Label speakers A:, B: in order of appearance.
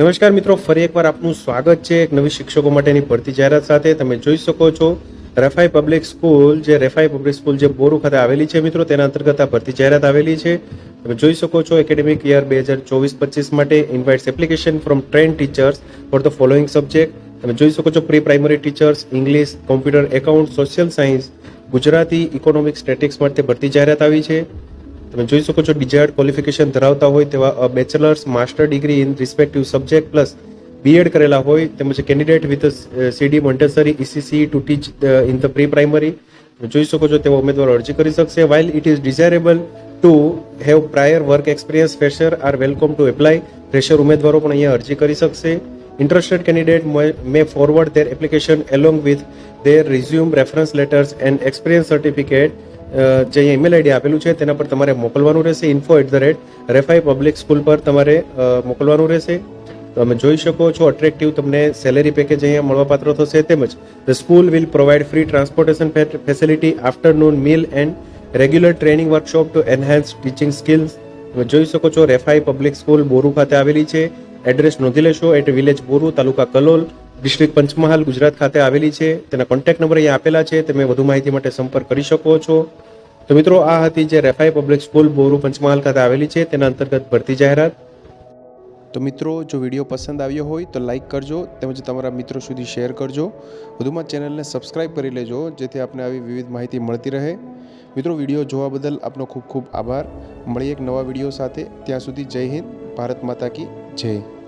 A: નમસ્કાર મિત્રો, ફરી એકવાર આપનું સ્વાગત છે એક નવી શિક્ષકો માટેની ભરતી જાહેરાત સાથે. તમે જોઈ શકો છો, રેફાઈ પબ્લિક સ્કૂલ, જે રેફાઈ પબ્લિક સ્કૂલ જે બોરુ ખાતે આવેલી છે મિત્રો, તેના અંતર્ગત આ ભરતી જાહેરાત આવેલી છે. તમે જોઈ શકો છો એકેડેમિક યર બે હજાર ચોવીસ પચીસ માટે invites application from train teachers for the following subject તમે જોઈ શકો છો pre primary teachers English computer account social science Gujarati economic statistics માટે ભરતી જાહેરાત આવી છે. તમે જોઈ શકો છો ડિઝાયર્ડ ક્વોલિફિકેશન ધરાવતા હોય તેવા bachelors, master degree in respective subject plus BEd કરેલા હોય તેમજ candidate with CD Montessori, ECC to teach in the pre primary જોઈ શકો છો તેવા ઉમેદવારો અરજી કરી શકશે. While it is desirable to have prior work experience fresher are welcome to apply fresher ઉમેદવારો પણ અહીંયા અરજી કરી શકશે. Interested candidate may forward their application along with their resume reference letters and experience certificate જે અહીંયા ઈમેલ આઈડી આપેલું છે, તેના પર તમારે મોકલવાનું રહેશે. Info at the rate Rifai public school પર તમારે મોકલવાનું રહેશે. તમે જોઈ શકો છો અટ્રેક્ટિવ તમને સેલેરી પેકેજ અહીંયા મળવાપાત્ર થશે. તેમજ the school will provide free transportation facility afternoon meal and regular training workshop to enhance teaching skills તમે જોઈ શકો છો રેફાઈ પબ્લિક સ્કૂલ બોરુ ખાતે આવેલી છે. એડ્રેસ નોંધી લેશો at village Boru, taluka Kalol. District Panchmahal Gujarat ખાતે આવેલી છે. તેના કોન્ટેક્ટ નંબર અહીંયા આપેલા છે. તમે વધુ માહિતી માટે સંપર્ક કરી શકો છો. તો મિત્રો, આ હતી જે રેફાઈ પબ્લિક સ્કૂલ બોરુ પંચમહાલ ખાતે આવેલી છે. તેના અંતર્ગત ભરતી જાહેરાત. તો મિત્રો, જો વીડિયો પસંદ આવ્યો હોય તો લાઈક કરજો તેમજ તમારા મિત્રો સુધી શેર કરજો. વધુમાં ચેનલને સબસ્ક્રાઇબ કરી લેજો, જેથી આપને આવી વિવિધ માહિતી મળતી રહે. મિત્રો, વીડિયો જોવા બદલ આપનો ખૂબ ખૂબ આભાર. મળીએ એક નવા વીડિયો સાથે. ત્યાં સુધી જય હિન્દ, ભારત માતા કી જય.